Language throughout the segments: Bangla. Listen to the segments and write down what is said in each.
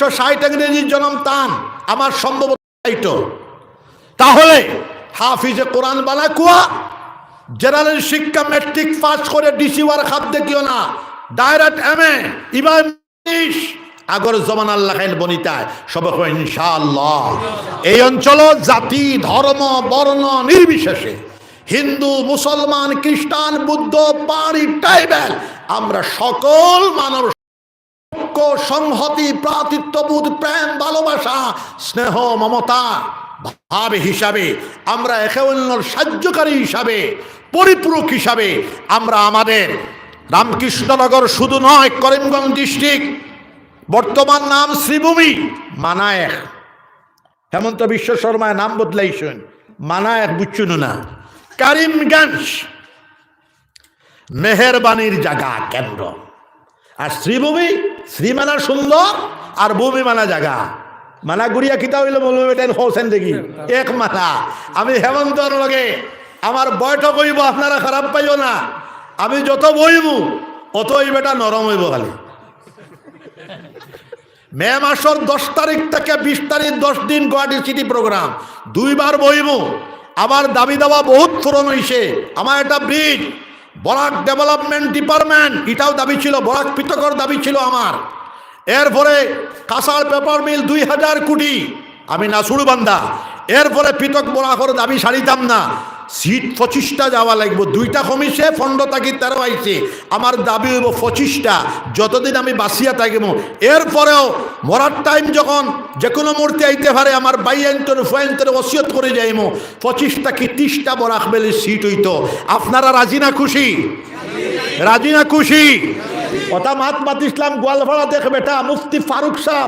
উনিশশো ষাট ইংরেজির জন্ম তান আমার সম্ভবত। তাহলে হাফিজে কোরআন বানা কুয়া জেনারেল শিক্ষা ম্যাট্রিক পাস করে ডিসি ওয়ার খাপ দেখিও না। ডাইরেক্ট এম এ ইমাম আগর জমান আল্লাহ খাইন বনিতায়। সব কয় ইনশাআল্লাহ। এই অঞ্চল জাতি ধর্ম বর্ণ নির্বিশেষে। হিন্দু মুসলমান খ্রিস্টান বুদ্ধ পাহাড়ি ট্রাইবেল আমরা সকল মানব সংহতি, প্রাতিত্ববোধ, প্রেম, ভালোবাসা, স্নেহ, মমতা, ভাব হিসাবে আমরা একে অন্যর সাহায্যকারী হিসাবে, পরিপূরক হিসাবে আমরা আমাদের রামকৃষ্ণনগর শুধু নয়, করিমগঞ্জ ডিস্ট্রিক্ট, বর্তমান নাম শ্রীভূমি, মানায়ক। হেমন্ত বিশ্ব শর্মায় নাম বদলাইছেন, মানায়ক বুঝছুন না। করিমগঞ্জ, মেহেরবানির জায়গা, কেন্দ্র। আর শ্রীভূমি শ্রী মানা সুন্দর আর ভূমি মানা জায়গা মানা গুড়িয়া কিতা হইল বলব হোসেন দেখি এক মাথা আমি হেমন্তর লগে আমার বৈঠক হইব, আপনারা খারাপ পাইও না। আমি যত বইব, অতই বেটা নরম হইব খালি। মে মাসের দশ তারিখ থেকে বিশ তারিখ, দশ দিন গুয়াহাটি সিটি প্রোগ্রাম। দুইবার বইব। আমার দাবি দেওয়া বহুত পূরণ হয়েছে আমার এটা ব্রিজ। বরাক ডেভেলপমেন্ট ডিপার্টমেন্ট, এটাও দাবি ছিল, বরাক পৃথকর দাবি ছিল আমার। এরপরে কাঁসার পেপার মিল দুই হাজার কোটি। আমি না শুরু বান্ধা এরপরে পৃথক বরাকর দাবি সারিতাম না। সিট পঁচিশটা যাওয়া লাগবে। দুইটা কমিছে ফন্ড থাকি তেরো আইছে। আমার দাবি হইব পঁচিশটা। যতদিন আমি বাঁচিয়া থাকিব এরপরেও মরার টাইম যখন যে কোনো মূর্তি আইতে পারে, আমার বাই বাইয়ান্তর ফয়ান্তর ওসিয়ত করে যাইমো, পঁচিশটা কি তিরিশটা বরাক বেলি সিট হইত। আপনারা রাজি না খুশি? রাজি না খুশি? কথা মাত মাত ইসলাম দেখবে দেখ বেটা মুফতি ফারুক সাহ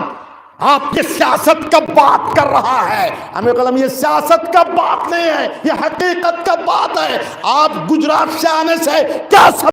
साहब ये सियासत का बात कर रहा है। अमीर कलम, ये सियासत का बात नहीं है, ये हकीकत का बात है। आप गुजरात से आने से क्या सब